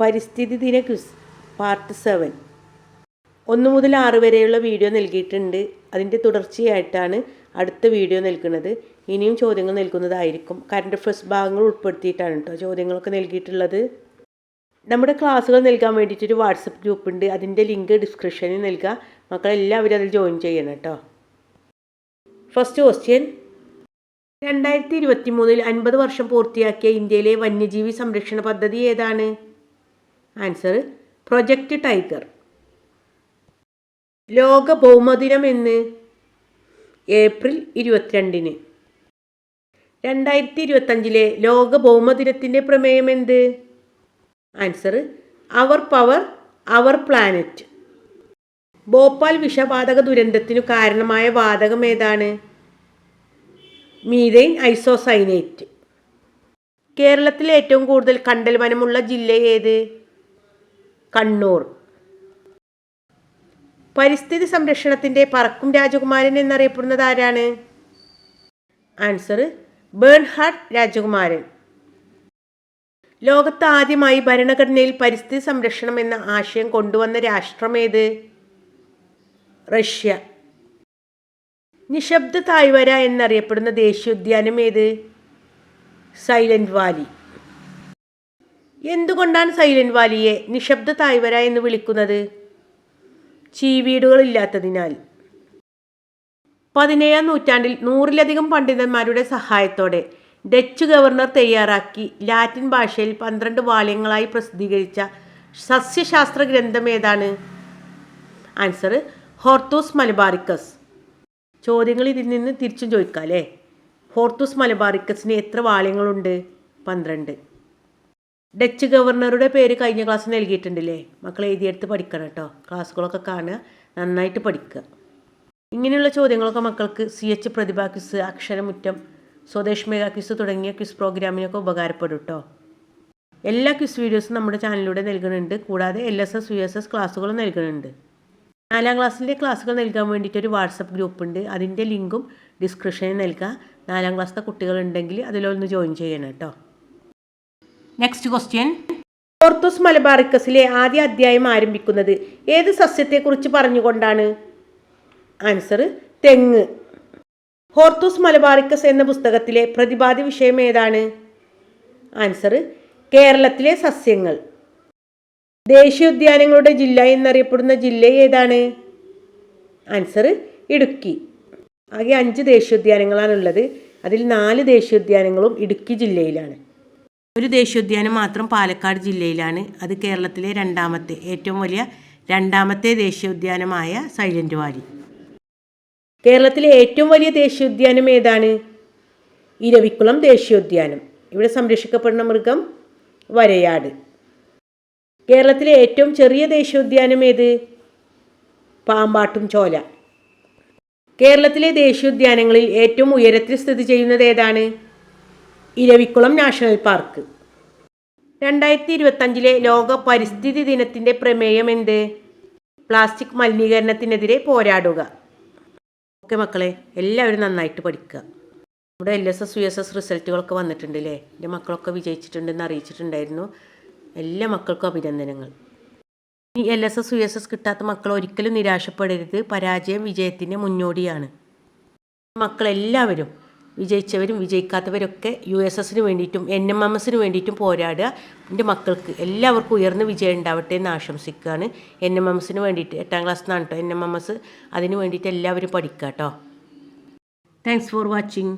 പരിസ്ഥിതി ദിന quiz part seven. ഒന്ന് മുതൽ ആറ് വരെയുള്ള വീഡിയോ നൽകിയിട്ടുണ്ട്. അതിന്റെ തുടർച്ചയായിട്ടാണ് അടുത്ത വീഡിയോ നൽകുന്നത്. ഇനിയും ചോദ്യങ്ങൾ നൽകുന്നതായിരിക്കും. കറണ്ട് അഫയേഴ്സ് ഭാഗങ്ങൾ ഉൾപ്പെടുത്തിയിട്ടാണ് കേട്ടോ ചോദ്യങ്ങളൊക്കെ നൽകിയിട്ടുള്ളത്. നമ്മുടെ ക്ലാസ്സുകൾ നൽകാൻ വേണ്ടിയിട്ടൊരു വാട്സപ്പ് ഗ്രൂപ്പ് ഉണ്ട് അതിന്റെ ലിങ്ക് ഡിസ്ക്രിപ്ഷനിൽ നൽകുക മക്കളെല്ലാവരും അതിൽ ജോയിൻ ചെയ്യണം കേട്ടോ ഫസ്റ്റ് ക്വസ്റ്റ്യൻ രണ്ടായിരത്തി ഇരുപത്തി മൂന്നിൽ അൻപത് വർഷം പൂർത്തിയാക്കിയ ഇന്ത്യയിലെ വന്യജീവി സംരക്ഷണ പദ്ധതി ഏതാണ്? ആൻസർ പ്രൊജക്റ്റ് ടൈഗർ ലോക ഭൗമദിനം എന്ന്? ഏപ്രിൽ ഇരുപത്തിരണ്ടിന്. രണ്ടായിരത്തി ഇരുപത്തഞ്ചിലെ ലോക ഭൗമദിനത്തിന്റെ പ്രമേയം എന്ത്? Answer our power our planet Bhopal വിഷവാതക ദുരന്തത്തിനു കാരണമായ വാതകം ഏതാണ്? മീഥൈൻ ഐസോസൈനേറ്റ് കേരളത്തിൽ ഏറ്റവും കൂടുതൽ കണ്ടൽ വനമുള്ള ജില്ല ഏത്? കണ്ണൂർ. പരിസ്ഥിതി സംരക്ഷണത്തിന്റെ പറക്കും രാജകുമാരൻ എന്നറിയപ്പെടുന്നത് ആരാണ്? ആൻസർ ബേൺഹാർഡ് രാജകുമാരൻ. ലോകത്ത് ആദ്യമായി ഭരണഘടനയിൽ പരിസ്ഥിതി സംരക്ഷണം എന്ന ആശയം കൊണ്ടുവന്ന രാഷ്ട്രം ഏത്? റഷ്യ. നിശബ്ദ തായ്വര എന്നറിയപ്പെടുന്ന ദേശീയോദ്യാനം ഏത്? Silent valley. എന്തുകൊണ്ടാണ് സൈലന്റ് വാലിയെ നിശബ്ദ തായ്വര എന്ന് വിളിക്കുന്നത്? ചീവീടുകളില്ലാത്തതിനാൽ. പതിനേഴാം നൂറ്റാണ്ടിൽ നൂറിലധികം പണ്ഡിതന്മാരുടെ സഹായത്തോടെ ഡച്ച് ഗവർണർ തയ്യാറാക്കി ലാറ്റിൻ ഭാഷയിൽ പന്ത്രണ്ട് വാല്യങ്ങളായി പ്രസിദ്ധീകരിച്ച സസ്യശാസ്ത്ര ഗ്രന്ഥം ഏതാണ്? Answer Hortus Malabaricus. ചോദ്യങ്ങൾ ഇതിൽ നിന്ന് തിരിച്ചും ചോദിക്കാം അല്ലേ ഹോർത്തൂസ് മലബാറിക്കസിന് എത്ര വാല്യങ്ങളുണ്ട് പന്ത്രണ്ട്. ഡച്ച് ഗവർണറുടെ പേര് കഴിഞ്ഞ ക്ലാസ് നൽകിയിട്ടുണ്ടല്ലേ? മക്കൾ എഴുതിയെടുത്ത് പഠിക്കണം കേട്ടോ. ക്ലാസ്സുകളൊക്കെ കാണുക നന്നായിട്ട് പഠിക്കുക. ഇങ്ങനെയുള്ള ചോദ്യങ്ങളൊക്കെ മക്കൾക്ക് C H Prathibha quiz Aksharamuttam Swadesh mega quiz തുടങ്ങിയ ക്വിസ് പ്രോഗ്രാമിനൊക്കെ ഉപകാരപ്പെടും കേട്ടോ. എല്ലാ ക്വിസ് വീഡിയോസും നമ്മുടെ ചാനലിലൂടെ നൽകുന്നുണ്ട്. കൂടാതെ L S S U S S ക്ലാസ്സുകളും നൽകുന്നുണ്ട്. നാലാം ക്ലാസ്സിന്റെ ക്ലാസ്സുകൾ നൽകാൻ വേണ്ടിയിട്ട് ഒരു വാട്സപ്പ് ഗ്രൂപ്പ് ഉണ്ട്. അതിന്റെ ലിങ്കും ഡിസ്ക്രിപ്ഷനിൽ നൽകുക നാലാം ക്ലാസ്സിലെ കുട്ടികളുണ്ടെങ്കിൽ അതിലൊന്ന് ജോയിൻ ചെയ്യണം കേട്ടോ. നെക്സ്റ്റ് ക്വസ്റ്റ്യൻ ഓർത്തോസ് മലബാറിക്കസിലെ ആദ്യ അധ്യായം ആരംഭിക്കുന്നത് ഏത് സസ്യത്തെക്കുറിച്ച് പറഞ്ഞുകൊണ്ടാണ്? ആൻസർ തെങ്ങ്. ഹോർത്തൂസ് മലബാറിക്കസ് എന്ന പുസ്തകത്തിലെ പ്രതിപാദ്യ വിഷയം ഏതാണ്? ആൻസർ കേരളത്തിലെ സസ്യങ്ങൾ. ദേശീയോദ്യാനങ്ങളുടെ ജില്ല എന്നറിയപ്പെടുന്ന ജില്ല ഏതാണ്? ആൻസർ ഇടുക്കി. ആകെ അഞ്ച് ദേശീയോദ്യാനങ്ങളാണുള്ളത്. അതിൽ നാല് ദേശീയോദ്യാനങ്ങളും ഇടുക്കി ജില്ലയിലാണ്. ഒരു ദേശീയോദ്യാനം മാത്രം പാലക്കാട് ജില്ലയിലാണ്. അത് കേരളത്തിലെ രണ്ടാമത്തെ ഏറ്റവും വലിയ രണ്ടാമത്തെ ദേശീയോദ്യാനമായ സൈലന്റ് വാലി. കേരളത്തിലെ ഏറ്റവും വലിയ ദേശീയോദ്യാനം ഏതാണ്? ഇരവിക്കുളം ദേശീയോദ്യാനം. ഇവിടെ സംരക്ഷിക്കപ്പെടുന്ന മൃഗം വരയാട്. കേരളത്തിലെ ഏറ്റവും ചെറിയ ദേശീയോദ്യാനം ഏത്? പാമ്പാട്ടും ചോല. കേരളത്തിലെ ദേശീയോദ്യാനങ്ങളിൽ ഏറ്റവും ഉയരത്തിൽ സ്ഥിതി ചെയ്യുന്നത് ഏതാണ്? Eravikulam national park. രണ്ടായിരത്തി ഇരുപത്തഞ്ചിലെ ലോക പരിസ്ഥിതി ദിനത്തിന്റെ പ്രമേയം എന്ത്? പ്ലാസ്റ്റിക് മലിനീകരണത്തിനെതിരെ പോരാടുക. ഓക്കെ മക്കളെ എല്ലാവരും നന്നായിട്ട് പഠിക്കുക. നമ്മുടെ L S S U S S റിസൾട്ടുകളൊക്കെ വന്നിട്ടുണ്ട് അല്ലേ എന്റെ മക്കളൊക്കെ വിജയിച്ചിട്ടുണ്ടെന്ന് അറിയിച്ചിട്ടുണ്ടായിരുന്നു. എല്ലാ മക്കൾക്കും അഭിനന്ദനങ്ങൾ. ഇനി L S S U S S കിട്ടാത്ത മക്കൾ ഒരിക്കലും നിരാശപ്പെടരുത്. പരാജയം വിജയത്തിന്റെ മുന്നോടിയാണ്. മക്കളെല്ലാവരും വിജയിച്ചവരും വിജയിക്കാത്തവരൊക്കെ യു എസ് എസിന് വേണ്ടിയിട്ടും എൻ എം എം എസിന് വേണ്ടിയിട്ടും പോരാടുക. എന്റെ മക്കൾക്ക് എല്ലാവർക്കും ഉയർന്ന വിജയം ഉണ്ടാവട്ടെ എന്ന് ആശംസിക്കുകയാണ്. എൻ എം എം എസിന് വേണ്ടിയിട്ട് എട്ടാം ക്ലാസ് നിന്നാണ് കേട്ടോ എൻ എം എം എസ് അതിന് വേണ്ടിയിട്ട് എല്ലാവരും പഠിക്കുക കേട്ടോ താങ്ക്സ് ഫോർ വാച്ചിങ്